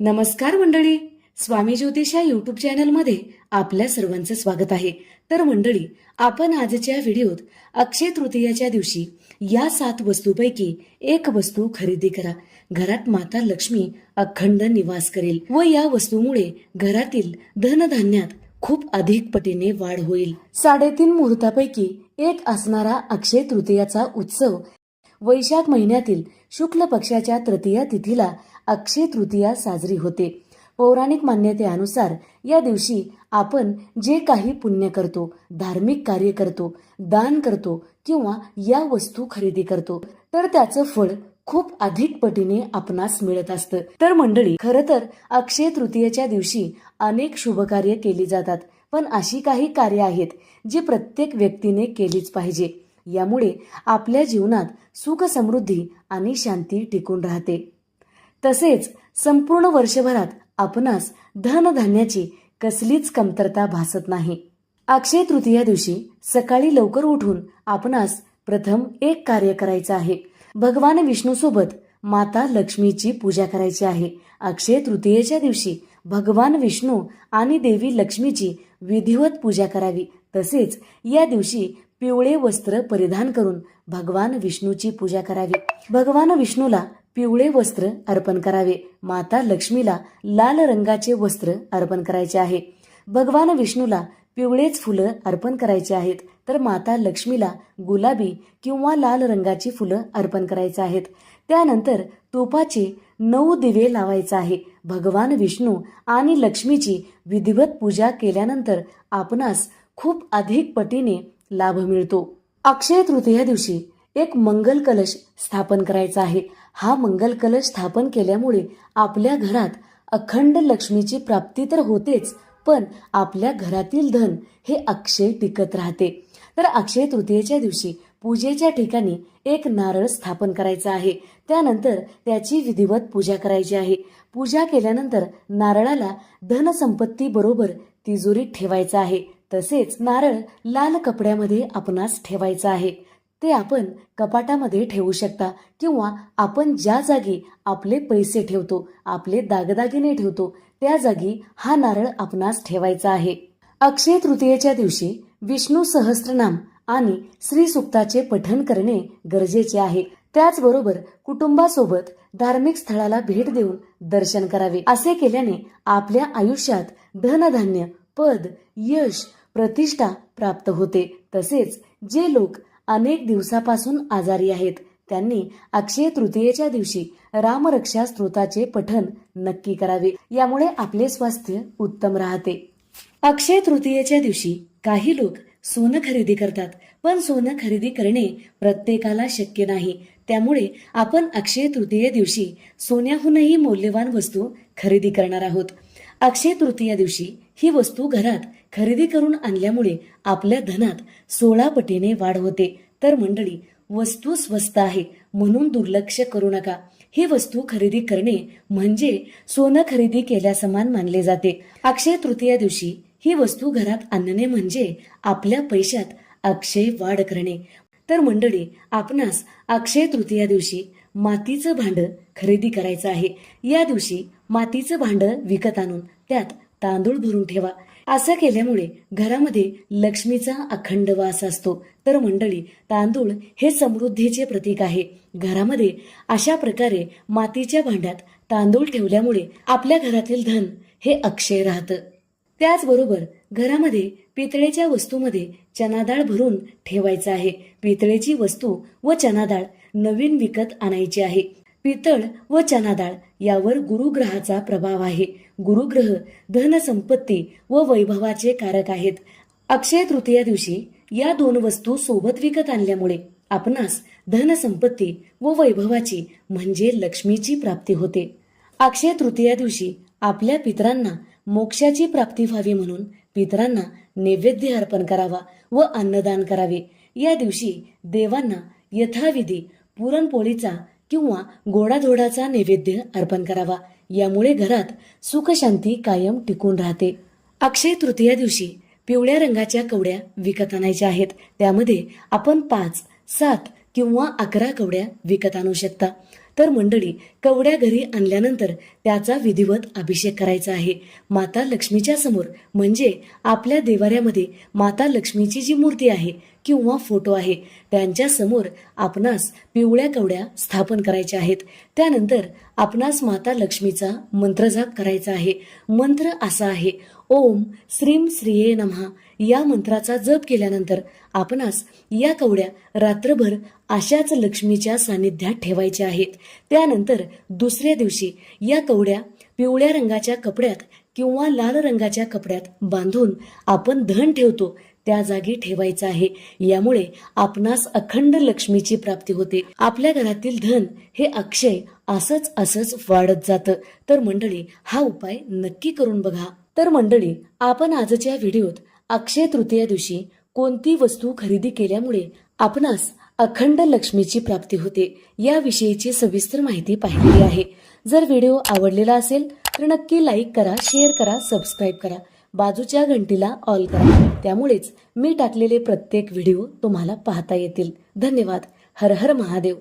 नमस्कार मंडळी. स्वामी ज्योतिषा युट्यूब चॅनलमध्ये आपल्या सर्वांचं स्वागत आहे. तर मंडळी आपण आजच्या व्हिडिओत अक्षय तृतीयाच्या दिवशी या सात वस्तूपैकी एक वस्तू खरेदी करा. घरात माता लक्ष्मी अखंड निवास करेल व या वस्तूमुळे घरातील धनधान्यात खूप अधिक पटीने वाढ होईल. साडेतीन मुहूर्तापैकी एक असणारा अक्षय तृतीयाचा उत्सव वैशाख महिन्यातील शुक्ल पक्षाच्या तृतीया तिथीला अक्षय तृतीया साजरी होते. पौराणिक मान्यतेनुसार या दिवशी आपण जे काही पुण्य करतो धार्मिक कार्य करतो दान करतो किंवा या वस्तू खरेदी करतो तर त्याचं फळ खूप अधिक पटीने आपणास मिळत असतं. तर मंडळी खरं तर अक्षय तृतीयेच्या दिवशी अनेक शुभकार्य केली जातात पण अशी काही कार्य आहेत जी प्रत्येक व्यक्तीने केलीच पाहिजे. यामुळे आपल्या जीवनात सुख समृद्धी आणि शांती टिकून राहते. तसेच संपूर्ण वर्षभरात आपणास धनधान्याची कसलीच कमतरता भासत नाही. अक्षय तृतीया दिवशी सकाळी लवकर उठून आपणास प्रथम एक कार्य करायचं आहे. भगवान विष्णूसोबत माता लक्ष्मीची पूजा करायची आहे. अक्षय तृतीयेच्या दिवशी भगवान विष्णू आणि देवी लक्ष्मीची विधिवत पूजा करावी. तसेच या दिवशी पिवळे वस्त्र परिधान करून भगवान विष्णूची पूजा करावी. भगवान विष्णूला पिवळे वस्त्र अर्पण करावे. माता लक्ष्मीला लाल रंगाचे वस्त्र अर्पण करायचे आहे. भगवान विष्णूला पिवळेच फुलं अर्पण करायचे आहेत. तर माता लक्ष्मीला गुलाबी किंवा लाल रंगाची फुलं अर्पण करायचे आहेत. त्यानंतर तुपाचे नऊ दिवे लावायचे आहे. भगवान विष्णू आणि लक्ष्मीची विधिवत पूजा केल्यानंतर आपणास खूप अधिक पटीने लाभ मिळतो. अक्षय तृतीया दिवशी एक मंगल कलश स्थापन करायचा आहे. हा मंगल कलश स्थापन केल्यामुळे आपल्या घरात अखंड लक्ष्मीची प्राप्ती तर होतेच पण आपल्या घरातील धन हे अक्षय टिकत राहते. तर अक्षय तृतीयेच्या दिवशी पूजेच्या ठिकाणी एक नारळ स्थापन करायचा आहे. त्यानंतर त्याची विधिवत पूजा करायची आहे. पूजा केल्यानंतर नारळाला धनसंपत्ती बरोबर तिजोरीत ठेवायचा आहे. तसेच नारळ लाल कपड्यामध्ये आपणास ठेवायचा आहे. ते आपण कपाटामध्ये ठेवू शकता किंवा आपण ज्या जागी आपले पैसे ठेवतो आपले दागदागिने ठेवतो त्या जागी हा नारळ आपणास ठेवायचा आहे. अक्षय तृतीयेच्या दिवशी विष्णू सहस्त्रनाम आणि श्री सुक्ताचे पठण करणे गरजेचे आहे. त्याचबरोबर कुटुंबासोबत धार्मिक स्थळाला भेट देऊन दर्शन करावे. असे केल्याने आपल्या आयुष्यात धनधान्य पद यश प्रतिष्ठा प्राप्त होते. तसेच जे लोक अनेक दिवसापासून आजारी आहेत त्यांनी अक्षय तृतीयेच्या दिवशी रामरक्षा स्त्रोताचे पठन नक्की करावे. यामुळे आपले स्वास्थ्य उत्तम राहते. अक्षय तृतीयेच्या दिवशी काही लोक सोनं खरेदी करतात पण सोनं खरेदी करणे प्रत्येकाला शक्य नाही. त्यामुळे आपण अक्षय तृतीये दिवशी सोन्याहूनही मौल्यवान वस्तू खरेदी करणार आहोत. अक्षय तृतीया दिवशी ही वस्तू घरात खरेदी करून आणल्यामुळे आपल्या धनात सोळा पटीने वाढ होते. तर मंडळी वस्तू स्वस्त आहे म्हणून दुर्लक्ष करू नका. ही वस्तू खरेदी करणे म्हणजे सोनं खरेदी केल्यासमान मानले जाते. अक्षय तृतीया दिवशी ही वस्तू घरात आणणे म्हणजे आपल्या पैशात अक्षय वाढ करणे. तर मंडळी आपणास अक्षय तृतीया दिवशी मातीचं भांडं खरेदी करायचं आहे. या दिवशी मातीचं भांडं विकत आणून त्यात तांदूळ भरून ठेवा. असं केल्यामुळे घरामध्ये लक्ष्मीचा अखंड वास असतो. तर मंडळी तांदूळ हे समृद्धीचे प्रतीक आहे. घरामध्ये अशा प्रकारे मातीच्या भांड्यात तांदूळ ठेवल्यामुळे आपल्या घरातील धन हे अक्षय राहतं. त्याचबरोबर घरामध्ये पितळेच्या वस्तूमध्ये चणाडाळ भरून ठेवायचं आहे. पितळेची वस्तू व चणाडाळ नवीन विकत आणायची आहे. पितळ व चना डाळ यावर गुरुग्रहाचा प्रभाव आहे. गुरुग्रह धनसंपत्ती व वैभवाचे कारक आहेत. अक्षय तृतीया दिवशी या दोन वस्तू सोबत विकत आणल्यामुळे आपणास धनसंपत्ती व वैभवाची म्हणजे लक्ष्मीची प्राप्ती होते. अक्षय तृतीया दिवशी आपल्या पितरांना मोक्षाची प्राप्ती व्हावी म्हणून पितरांना नैवेद्य अर्पण करावा व अन्नदान करावे. या दिवशी देवांना यथाविधी पुरणपोळीचा किंवा गोडाधोडाचा नैवेद्य अर्पण करावा. यामुळे घरात सुखशांती कायम टिकून राहते. अक्षय तृतीया दिवशी पिवळ्या रंगाच्या कवड्या विकत आणायच्या आहेत. त्यामध्ये आपण पाच सात किंवा अकरा कवड्या विकत आणू शकता. तर मंडळी कवड्या घरी आणल्यानंतर त्याचा विधिवत अभिषेक करायचा आहे. माता लक्ष्मीच्या समोर म्हणजे आपल्या देवाऱ्यामध्ये माता लक्ष्मीची जी मूर्ती आहे किंवा फोटो आहे त्यांच्यासमोर आपणास पिवळ्या कवड्या स्थापन करायच्या आहेत. त्यानंतर आपणास माता लक्ष्मीचा मंत्रजाप करायचा आहे. मंत्र असा आहे ओम श्रीम श्रीये नमः. या मंत्राचा जप केल्यानंतर आपणास या कवड्या रात्रभर अशाच लक्ष्मीच्या सानिध्यात ठेवायच्या आहेत. त्यानंतर दुसऱ्या दिवशी या कवड्या पिवळ्या रंगाच्या कपड्यात किंवा लाल रंगाच्या कपड्यात बांधून आपण धन ठेवतो त्या जागी ठेवायचं आहे. यामुळे आपणास अखंड लक्ष्मीची प्राप्ती होते. आपल्या घरातील धन हे अक्षय असंच असंच वाढत जातं. तर मंडळी हा उपाय नक्की करून बघा. तर मंडळी आपण आजच्या व्हिडिओत अक्षय तृतीया दिवशी कोणती वस्तू खरेदी केल्यामुळे आपणास अखंड लक्ष्मीची प्राप्ती होते याविषयीची सविस्तर माहिती पाहिलेली आहे. जर व्हिडिओ आवडलेला असेल तर नक्की लाईक करा शेअर करा सबस्क्राईब करा. बाजूच्या घंटीला ऑल करा. त्यामुळेच मी टाकलेले प्रत्येक व्हिडिओ तुम्हाला पाहता येतील. धन्यवाद. हर हर महादेव.